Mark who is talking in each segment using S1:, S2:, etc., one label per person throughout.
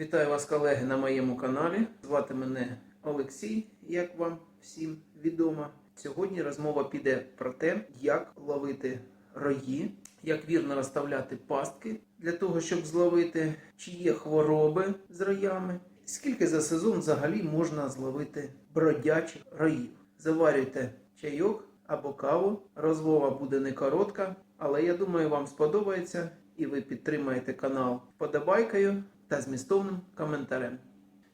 S1: Вітаю вас, колеги, на моєму каналі. Звати мене Олексій, як вам всім відомо. Сьогодні розмова піде про те, як ловити рої, як вірно розставляти пастки для того, щоб зловити, чи є хвороби з роями, скільки за сезон взагалі можна зловити бродячих роїв. Заварюйте чайок або каву. Розмова буде не коротка, але я думаю, вам сподобається і ви підтримаєте канал вподобайкою та змістовним коментарем.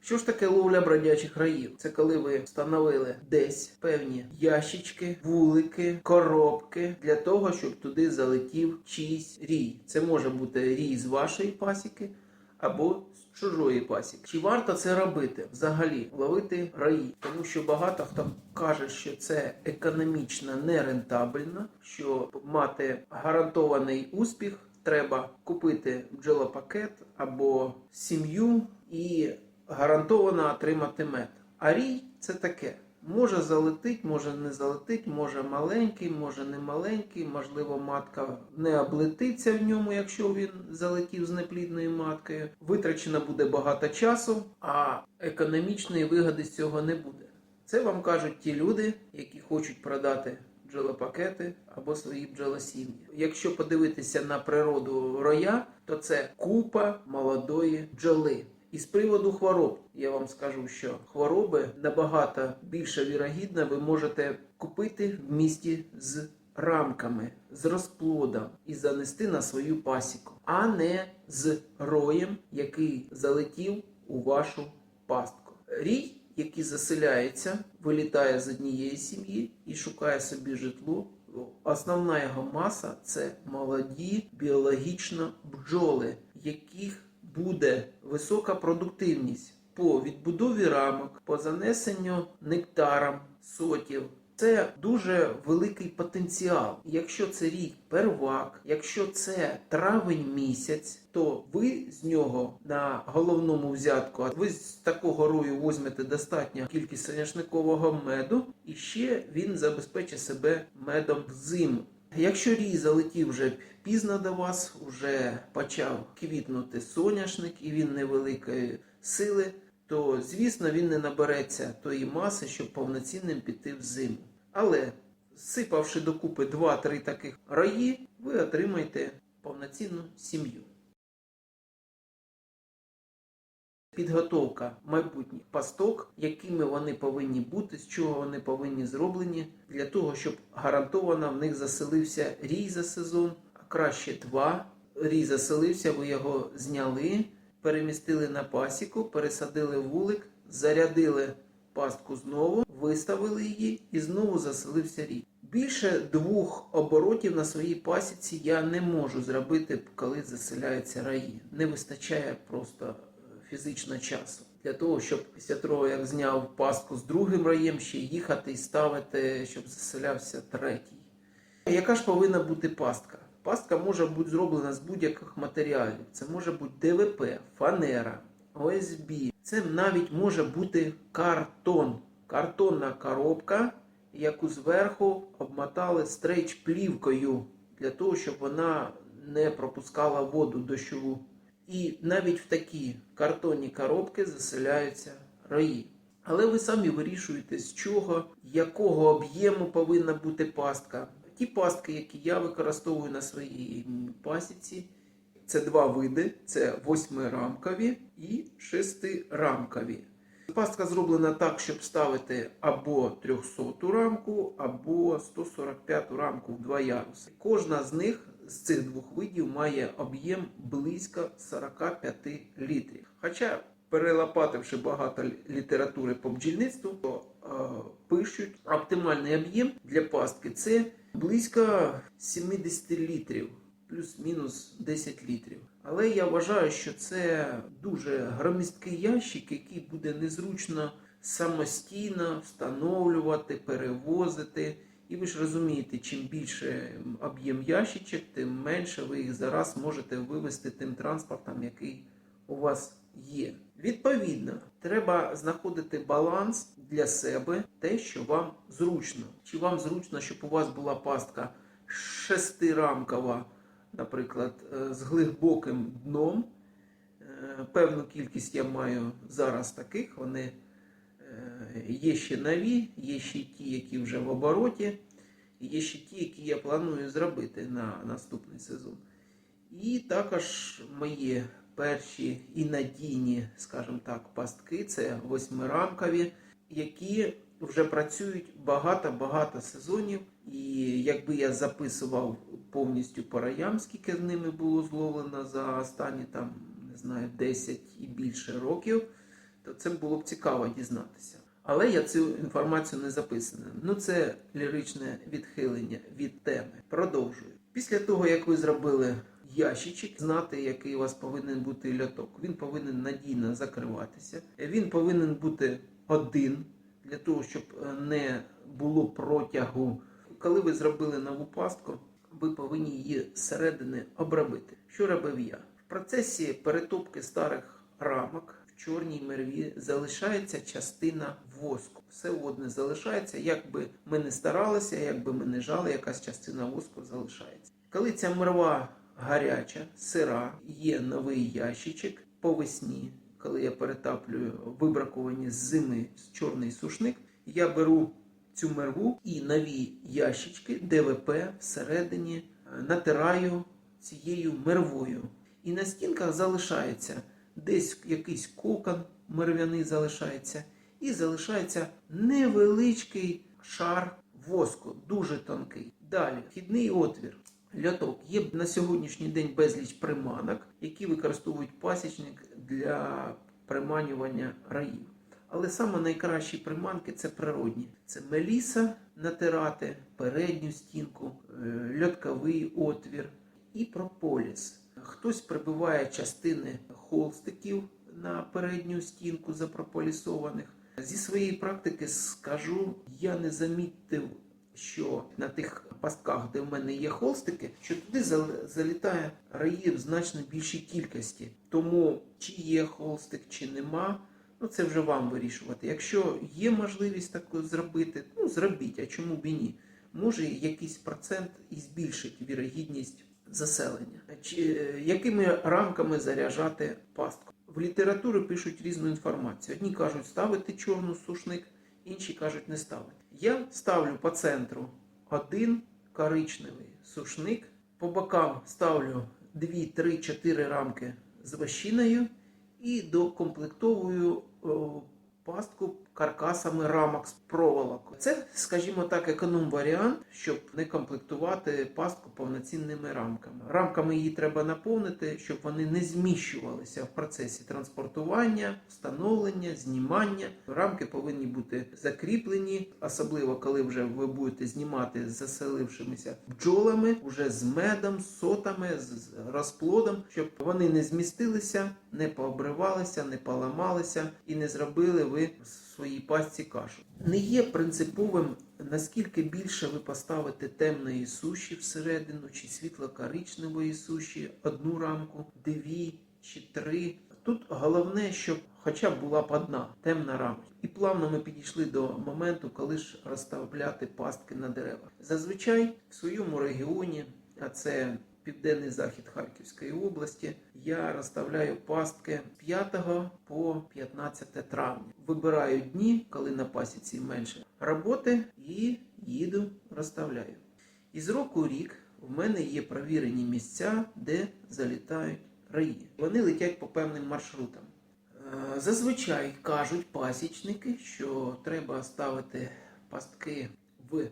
S1: Що ж таке ловля бродячих раїв? Це коли ви встановили десь певні ящички, вулики, коробки для того, щоб туди залетів чийсь рій. Це може бути рій з вашої пасіки або з чужої пасіки. Чи варто це робити взагалі ловити раї? Тому що багато хто каже, що це економічно нерентабельно, що мати гарантований успіх. Треба купити бджолопакет або сім'ю і гарантовано отримати мед. А рій це таке. Може залетить, може не залетить, може маленький, може не маленький, можливо, матка не облетиться в ньому, якщо він залетів з неплідною маткою. Витрачено буде багато часу, а економічної вигоди з цього не буде. Це вам кажуть ті люди, які хочуть продати бджолопакети або свої бджолосім'ї. Якщо подивитися на природу роя, то це купа молодої бджоли. І з приводу хвороб я вам скажу, що хвороби набагато більше вірогідно ви можете купити в місті з рамками, з розплодом і занести на свою пасіку, а не з роєм, який залетів у вашу пастку. Рій який заселяється, вилітає з однієї сім'ї і шукає собі житло. Основна його маса це молоді біологічно бджоли, яких буде висока продуктивність по відбудові рамок, по занесенню нектарам, сотів. Це дуже великий потенціал. Якщо це рік первак, якщо це травень місяць, то ви з нього на головному взятку, а ви з такого рою візьмете достатню кількість соняшникового меду, і ще він забезпечить себе медом взиму. Якщо рій залетів вже пізно до вас, вже почав квітнути соняшник і він невеликої сили, то звісно він не набереться тої маси, щоб повноцінним піти в зиму. Але сипавши докупи 2-3 таких раї, ви отримаєте повноцінну сім'ю. Підготовка майбутніх пасток, якими вони повинні бути, з чого вони повинні зроблені, для того, щоб гарантовано в них заселився рій за сезон, а краще два. Рій заселився, ви його зняли, перемістили на пасіку, пересадили вулик, зарядили пастку знову, виставили її і знову заселився рій. Більше двох оборотів на своїй пасіці я не можу зробити, коли заселяються раї. Не вистачає просто е, фізично часу. Для того, щоб після того, як зняв пастку з другим раєм, ще їхати і ставити, щоб заселявся третій. Яка ж повинна бути пастка? Пастка може бути зроблена з будь-яких матеріалів. Це може бути ДВП, фанера, ОСБ. Це навіть може бути картон. Картонна коробка, яку зверху обмотали стрейч плівкою для того, щоб вона не пропускала воду дощову. І навіть в такі картонні коробки заселяються рої. Але ви самі вирішуєте, з чого, якого об'єму повинна бути пастка. Ті пастки, які я використовую на своїй пасіці, це два види: це восьмирамкові і шестирамкові. Пастка зроблена так, щоб ставити або 300 рамку, або 145 рамку в два яруси. Кожна з них з цих двох видів має об'єм близько 45 літрів. Хоча, перелопативши багато літератури по бджільництву, то е, пишуть оптимальний об'єм для пастки це близько 70 літрів, плюс-мінус 10 літрів. Але я вважаю, що це дуже громісткий ящик, який буде незручно самостійно встановлювати, перевозити. І ви ж розумієте, чим більше об'єм ящичок, тим менше ви їх зараз можете вивезти тим транспортом, який у вас є. Відповідно, треба знаходити баланс для себе, те, що вам зручно. Чи вам зручно, щоб у вас була пастка шестирамкова, наприклад, е, з глибоким дном, е, певну кількість я маю зараз таких. Вони е, є ще нові, є ще ті, які вже в обороті, є ще ті, які я планую зробити на наступний сезон. І також мої перші і надійні, скажімо так, пастки це восьмирамкові, які вже працюють багато-багато сезонів. І якби я записував повністю по роям, скільки з ними було зловлено за останні там, не знаю, 10 і більше років, то це було б цікаво дізнатися. Але я цю інформацію не записую. Ну це ліричне відхилення від теми. Продовжую. Після того, як ви зробили ящичок, знати, який у вас повинен бути льоток. Він повинен надійно закриватися. Він повинен бути один для того, щоб е, не було протягу. Коли ви зробили нову пастку, ви повинні її зсередини обробити. Що робив я? В процесі перетопки старих рамок в чорній мерві залишається частина воску. Все одне залишається, як би ми не старалися, як би ми не жали, якась частина воску залишається. Коли ця мерва гаряча, сира, є новий ящичок по весні, коли я перетаплюю вибраковані з зими з чорний сушник, я беру цю мерву і нові ящички ДВП всередині е, натираю цією мервою. І на стінках залишається десь якийсь кокон мерв'яний залишається, і залишається невеличкий шар воску, дуже тонкий. Далі вхідний отвір. Льоток. Є на сьогоднішній день безліч приманок, які використовують пасічник для приманювання раїв. Але саме найкращі приманки це природні. Це меліса натирати, передню стінку, е, льотковий отвір і прополіс. Хтось прибиває частини холстиків на передню стінку запрополісованих. Зі своєї практики скажу, я не замітив, що на тих пастках, де в мене є холстики, що туди залітає раїв значно більшій кількості. Тому чи є холстик, чи нема, ну це вже вам вирішувати. Якщо є можливість таку зробити, ну зробіть, а чому б і ні? Може якийсь процент і збільшить вірогідність заселення. Чи е, якими рамками заряджати пастку? В літературі пишуть різну інформацію. Одні кажуть ставити чорну сушник, інші кажуть не ставити. Я ставлю по центру один коричневий сушник, по бокам ставлю 2, 3, 4 рамки з вощиною і докомплектовую пастку каркасами рамок з проволокою. Це, скажімо так, економ варіант, щоб не комплектувати пастку повноцінними рамками. Рамками її треба наповнити, щоб вони не зміщувалися в процесі транспортування, встановлення, знімання. Рамки повинні бути закріплені, особливо коли вже ви будете знімати з заселившимися бджолами, вже з медом, сотами, з розплодом, щоб вони не змістилися, не пообривалися, не поламалися і не зробили ви своїй пастці кашу. Не є принциповим, наскільки більше ви поставите темної суші всередину, чи світло-коричневої суші, одну рамку, дві чи три. Тут головне, щоб хоча б була б одна темна рамка. І плавно ми підійшли до моменту, коли ж розставляти пастки на деревах. Зазвичай в своєму регіоні, а це південний захід Харківської області, я розставляю пастки 5 по 15 травня. Вибираю дні, коли на пасіці менше роботи, і їду розставляю. І з року у рік в мене є провірені місця, де залітають раї. Вони летять по певним маршрутам. Е, Зазвичай кажуть пасічники, що треба ставити пастки в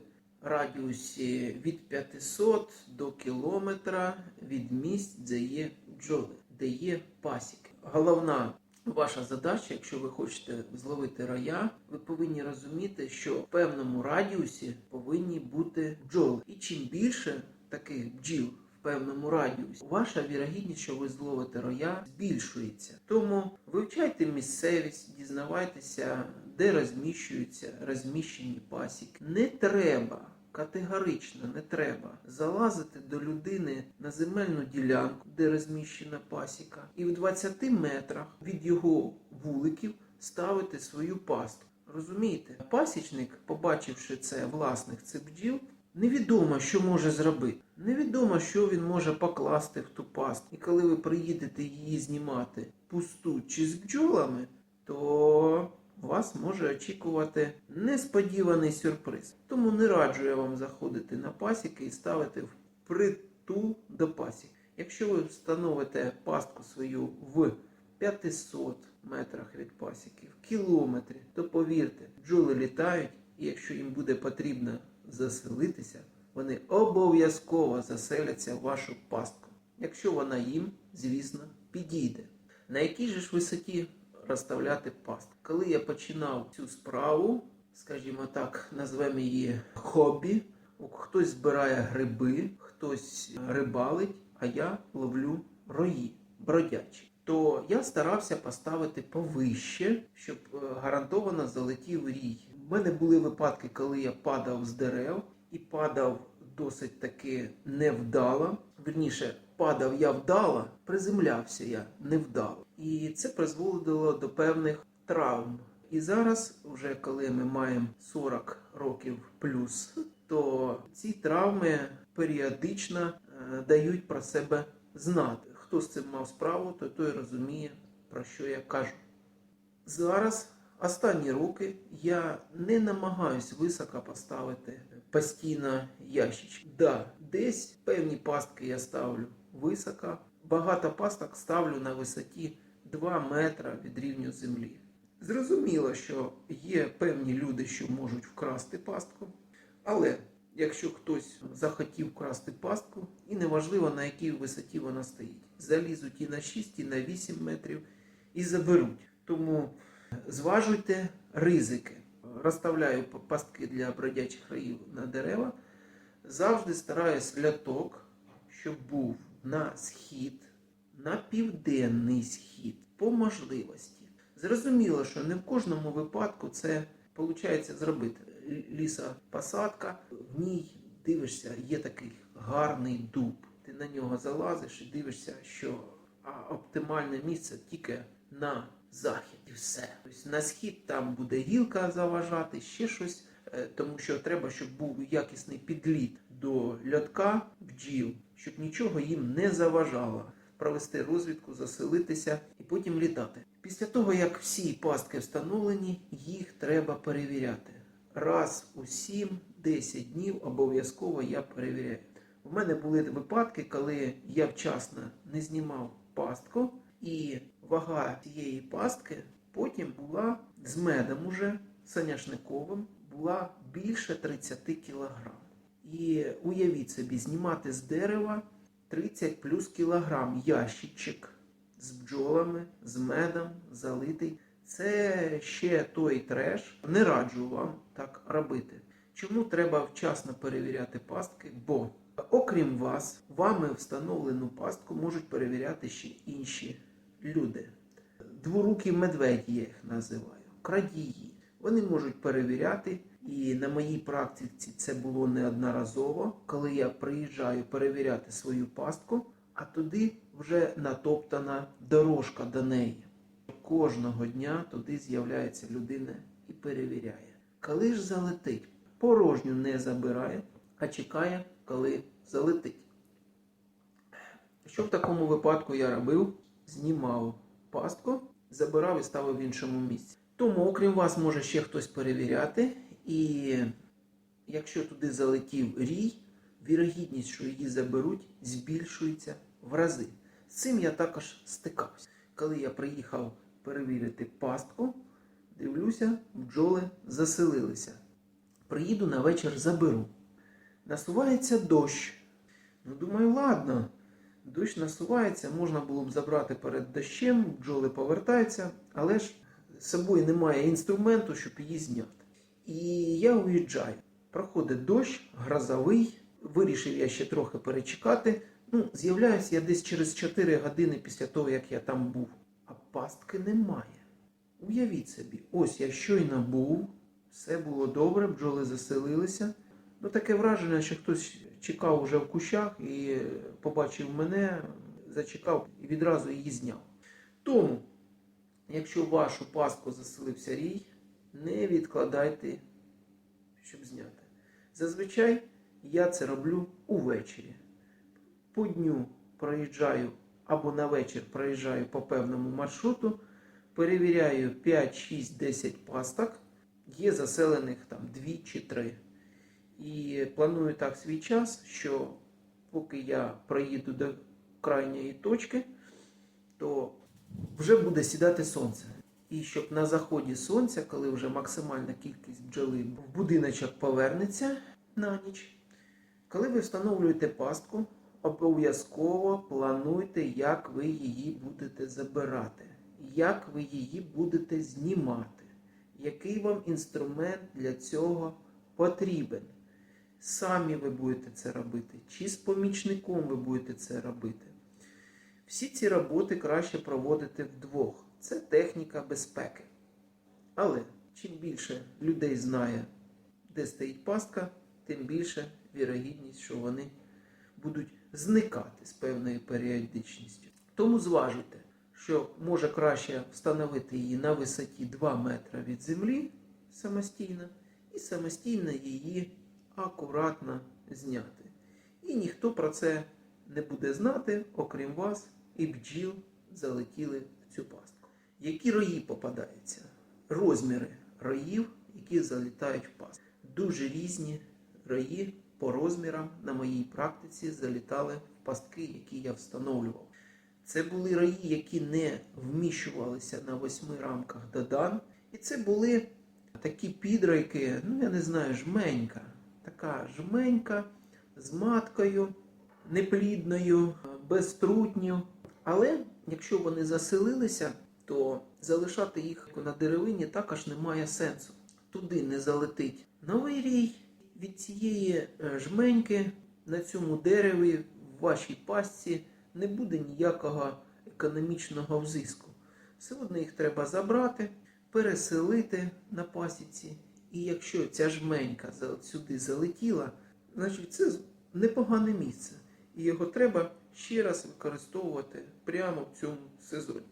S1: радіусі від 500 до кілометра від місць, де є бджоли, де є пасіки. Головна ваша задача, якщо ви хочете зловити рая, ви повинні розуміти, що в певному радіусі повинні бути бджоли. І чим більше таких бджіл в певному радіусі, ваша вірогідність, що ви зловите роя, збільшується. Тому вивчайте місцевість, дізнавайтеся, де розміщуються розміщені пасіки. Не треба. Категорично не треба залазити до людини на земельну ділянку, де розміщена пасіка, і в 20 метрах від його вуликів ставити свою пастку. Розумієте? Пасічник, побачивши це власних цих бджіл, невідомо, що може зробити. Невідомо, що він може покласти в ту пастку. І коли ви приїдете її знімати пусту чи з бджолами, то вас може очікувати несподіваний сюрприз. Тому не раджу я вам заходити на пасіки і ставити впритул до пасік. Якщо ви встановите пастку свою в 500 метрах від пасіки, в кілометрі, то повірте, бджоли літають, і якщо їм буде потрібно заселитися, вони обов'язково заселяться в вашу пастку, якщо вона їм, звісно, підійде. На якій же ж висоті розставляти пастку? Коли я починав цю справу, скажімо так, назвемо її хобі, хтось збирає гриби, хтось рибалить, а я ловлю рої, бродячі. То я старався поставити повище, щоб е, гарантовано залетів рій. У мене були випадки, коли я падав з дерев і падав досить таки невдало. Вірніше, падав я вдало, приземлявся я невдало. І це призводило до певних травм. І зараз, вже коли ми маємо 40 років плюс, то ці травми періодично е, дають про себе знати. Хто з цим мав справу, то той розуміє, про що я кажу. Зараз, останні роки, я не намагаюсь високо поставити постійно ящички. Да, десь певні пастки я ставлю високо, багато пасток ставлю на висоті 2 метра від рівню землі. Зрозуміло, що є певні люди, що можуть вкрасти пастку, але якщо хтось захотів вкрасти пастку, і неважливо на якій висоті вона стоїть, залізуть і на 6, і на 8 метрів і заберуть. Тому зважуйте ризики. Розставляю пастки для бродячих раїв на дерева. Завжди стараюсь ляток, щоб був на схід, на південний схід, по можливості. Зрозуміло, що не в кожному випадку це виходить зробити. Лісопосадка, в ній дивишся, є такий гарний дуб. Ти на нього залазиш і дивишся, що оптимальне місце тільки на захід все. Тобто на схід там буде гілка заважати, ще щось, е, тому що треба, щоб був якісний підліт до льотка бджіл, щоб нічого їм не заважало. Провести розвідку, заселитися і потім літати. Після того, як всі пастки встановлені, їх треба перевіряти. Раз у 7-10 днів обов'язково я перевіряю. У мене були випадки, коли я вчасно не знімав пастку, і вага цієї пастки потім була з медом уже соняшниковим, була більше 30 кг. І уявіть собі, знімати з дерева 30 плюс кілограм ящичок з бджолами, з медом, залитий. Це ще той треш. Не раджу вам так робити. Чому треба вчасно перевіряти пастки? Бо, окрім вас, вами встановлену пастку можуть перевіряти ще інші люди. Дворукі медведі я їх називаю, крадії. Вони можуть перевіряти, і на моїй практиці це було неодноразово, коли я приїжджаю перевіряти свою пастку, а туди вже натоптана дорожка до неї. Кожного дня туди з'являється людина і перевіряє. Коли ж залетить, порожню не забирає, а чекає, коли залетить. Що в такому випадку я робив? Знімав пастку, забирав і ставив в іншому місці. Тому, окрім вас, може ще хтось перевіряти, і якщо туди залетів рій, вірогідність, що її заберуть, збільшується в рази. З цим я також стикався. Коли я приїхав перевірити пастку, дивлюся, бджоли заселилися. Приїду на вечір, заберу. Насувається дощ. Ну, думаю, ладно, дощ насувається, можна було б забрати перед дощем, бджоли повертаються, але ж з собою немає інструменту, щоб її зняти. І я уїжджаю. Проходить дощ, грозовий. Вирішив я ще трохи перечекати. Ну, з'являюся я десь через 4 години після того, як я там був. А пастки немає. Уявіть собі, ось я щойно був, все було добре, бджоли заселилися. Ну, таке враження, що хтось чекав уже в кущах і побачив мене, зачекав і відразу її зняв. Тому, якщо в вашу пастку заселився рій, не відкладайте, щоб зняти. Зазвичай я це роблю увечері. По дню проїжджаю або на вечір проїжджаю по певному маршруту, перевіряю 5, 6, 10 пасток, є заселених там 2 чи 3. І планую так свій час, що поки я проїду до крайньої точки, то вже буде сідати сонце. І щоб на заході сонця, коли вже максимальна кількість бджоли в будиночок повернеться на ніч, коли ви встановлюєте пастку, обов'язково плануйте, як ви її будете забирати, як ви її будете знімати, який вам інструмент для цього потрібен. Самі ви будете це робити, чи з помічником ви будете це робити. Всі ці роботи краще проводити вдвох. Це техніка безпеки. Але чим більше людей знає, де стоїть пастка, тим більше вірогідність, що вони будуть зникати з певною періодичністю. Тому зважуйте, що може краще встановити її на висоті 2 метри від землі самостійно, і самостійно її акуратно зняти. І ніхто про це не буде знати, окрім вас, і бджіл залетіли в цю пастку. Які рої попадаються? Розміри роїв, які залітають в пастку. Дуже різні рої по розмірам на моїй практиці залітали в пастки, які я встановлював. Це були рої, які не вміщувалися на восьми рамках додан. І це були такі підройки, ну я не знаю, жменька. Така жменька з маткою, неплідною, без трутнів. Але якщо вони заселилися, то залишати їх на деревині також немає сенсу. Туди не залетить новий рій від цієї е, жменьки на цьому дереві в вашій пастці не буде ніякого економічного взиску. Все одно їх треба забрати, переселити на пасіці. І якщо ця жменька сюди залетіла, значить це непогане місце. І його треба ще раз використовувати прямо в цьому сезоні.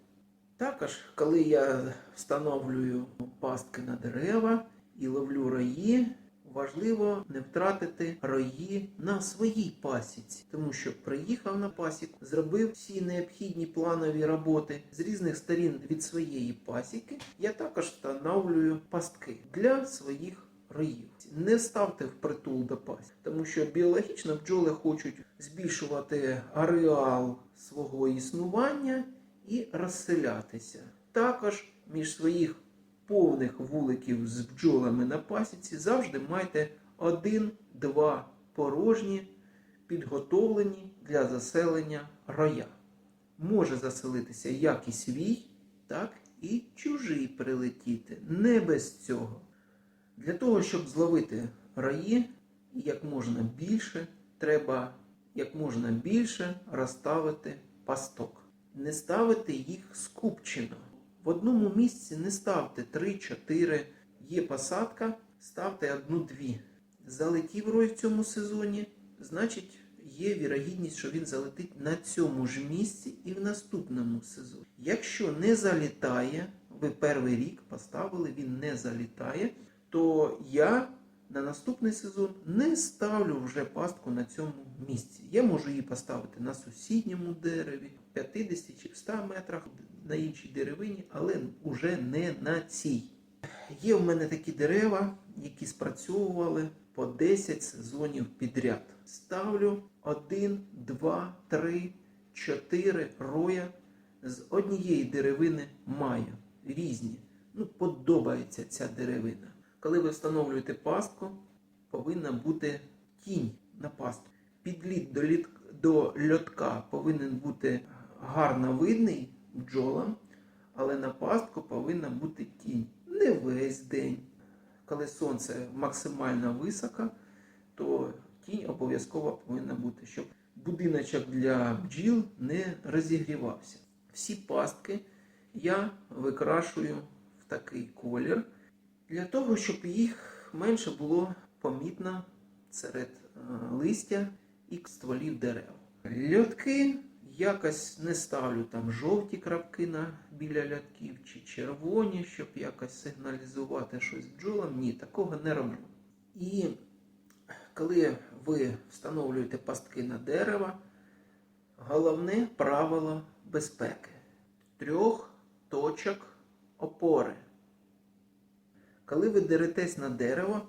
S1: Також, коли я встановлюю пастки на дерева і ловлю рої, важливо не втратити рої на своїй пасіці, тому що приїхав на пасіку, зробив всі необхідні планові роботи з різних сторін від своєї пасіки. Я також встановлюю пастки для своїх роїв. Не ставте впритул до пасіки, тому що біологічно бджоли хочуть збільшувати ареал свого існування і розселятися. Також між своїх повних вуликів з бджолами на пасіці завжди майте один-два порожні, підготовлені для заселення роя. Може заселитися як і свій, так і чужий прилетіти. Не без цього. Для того, щоб зловити раї як можна більше, треба як можна більше розставити пасток. Не ставити їх скупчено. В одному місці не ставте 3-4. Є посадка, ставте одну-дві. Залетів рой в цьому сезоні, значить є вірогідність, що він залетить на цьому ж місці і в наступному сезоні. Якщо не залітає, ви перший рік поставили, він не залітає, то я на наступний сезон не ставлю вже пастку на цьому місці. Я можу її поставити на сусідньому дереві, 50 чи 100 метрах на іншій деревині, але вже не на цій. Є в мене такі дерева, які спрацьовували по 10 сезонів підряд. Ставлю 1, 2, 3, 4 роя з однієї деревини маю. Різні. Ну, подобається ця деревина. Коли ви встановлюєте пастку, повинна бути тінь на пастку. Підліт до, льотка повинен бути гарно видний бджолам, але на пастку повинна бути тінь. Не весь день. Коли сонце максимально високо, то тінь обов'язково повинна бути, щоб будиночок для бджіл не розігрівався. Всі пастки я викрашую в такий колір для того, щоб їх менше було помітно серед е, листя і стволів дерев. Льотки якось не ставлю там жовті крапки на, біля льотків чи червоні, щоб якось сигналізувати щось бджолам. Ні, такого не роблю. І коли ви встановлюєте пастки на дерево, головне правило безпеки трьох точок опори. Коли ви деретесь на дерево,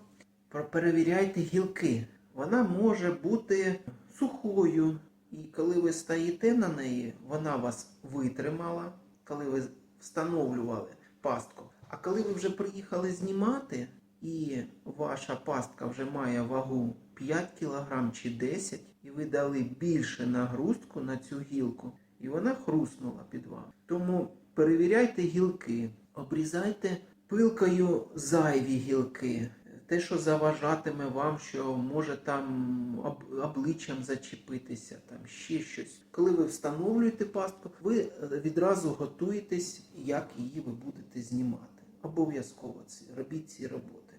S1: перевіряйте гілки. Вона може бути сухою, і коли ви стоїте на неї, вона вас витримала, коли ви встановлювали пастку. А коли ви вже приїхали знімати, і ваша пастка вже має вагу 5 кг чи 10, і ви дали більше нагрузку на цю гілку, і вона хруснула під вами. Тому перевіряйте гілки, обрізайте пилкою зайві гілки. Те, що заважатиме вам, що може там обличчям зачепитися, там ще щось. Коли ви встановлюєте пастку, ви е, відразу готуєтесь, як її ви будете знімати. Обов'язково робіть ці роботи.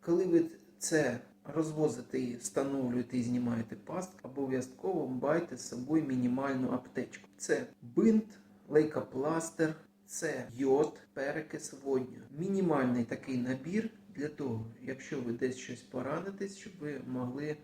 S1: Коли ви це розвозите і встановлюєте і знімаєте пастку, обов'язково майте з собою мінімальну аптечку. Це бинт, лейкопластир, це йод, перекис водню. Мінімальний такий набір для того, якщо ви десь щось поранитесь, щоб ви могли е,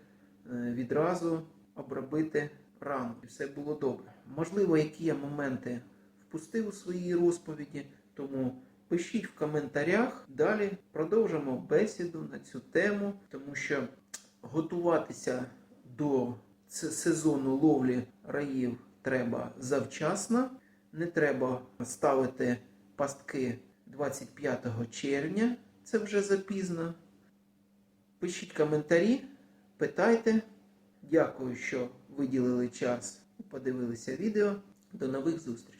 S1: відразу обробити рану і все було добре. Можливо, які я моменти впустив у своїй розповіді, тому пишіть в коментарях. Далі продовжимо бесіду на цю тему, тому що готуватися до сезону ловлі раїв треба завчасно. Не треба ставити пастки 25 червня, це вже запізно. Пишіть коментарі, питайте. Дякую, що виділили час подивилися відео. До нових зустрічей!